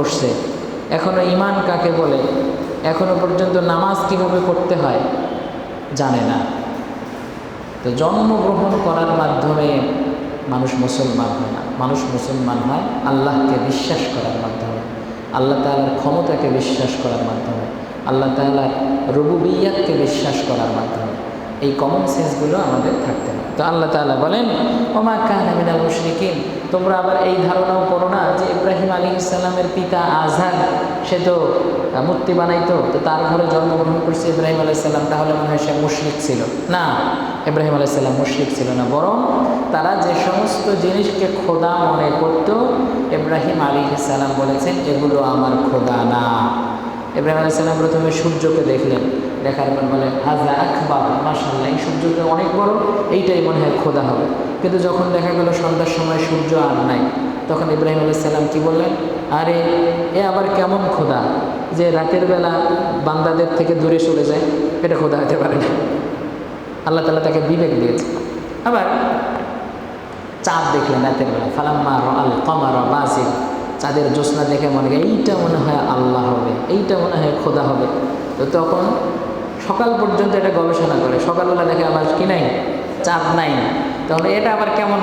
করছে। এখনও ইমান কাকে বলে? এখনও পর্যন্ত নামাজ কীভাবে পড়তে হয়? জানে না। তো জন্মগ্রহণ করার মাধ্যমে মানুষ মুসলমান হয় না। মানুষ মুসলমান হয় আল্লাহকে বিশ্বাস করার মাধ্যমে। আল্লাহ তালার ক্ষমতাকে বিশ্বাস করার মাধ্যমে। আল্লাহ তালার রবুবিয়াতকে বিশ্বাস করার মাধ্যমে। এই কমন সেন্সগুলো আমাদের থাকতে হবে। তো আল্লাহ তাআলা বলেন, ওমা কান মিনাল মুশরিকিন। তোমরা আবার এই ধারণাও করো না যে ইব্রাহিম আলী ইসলামের পিতা আজহার সে তো মূর্তি বানাইতো, তো তার ঘরে জন্মগ্রহণ করছে ইব্রাহিম আলাইসাল্লাম তাহলে মনে হয় সে মুশরিক ছিল। না, ইব্রাহিম আলাইসাল্লাম মুশরিক ছিল না, বরং তারা যে সমস্ত জিনিসকে খোদা মনে করত, ইব্রাহিম আলী ইসলাম বলেছেন, এগুলো আমার খোদা না। ইব্রাহিম আলাইসাল্লাম প্রথমে সূর্যকে দেখলেন, দেখার পর বলে হাজা মাসাল্লাহ এই সূর্যটা অনেক বড়, এইটাই মনে হয় খোদা হবে। কিন্তু যখন দেখা গেল সন্ধ্যার সময় সূর্য আর নাই, তখন ইব্রাহিম আলাইসাল্লাম কি বললেন? আরে, এ আবার কেমন খোদা যে রাতের বেলা বান্দাদের থেকে দূরে চলে যায়? এটা খোদা হতে পারে না। আল্লাহ তালা তাকে বিবেক দিয়েছে। আবার চাঁদ দেখলেন রাতের বেলা, ফালাম্মা আল কমার বাসিক চাঁদের জ্যোৎস্না দেখে মনে হয়, এইটা মনে হয় আল্লাহ হবে, এইটা মনে হয় খোদা হবে। তো তখন সকাল পর্যন্ত এটা গবেষণা করে। সকালবেলা দেখে আবার কি নাই? চাঁদ নাই। তাহলে এটা আবার কেমন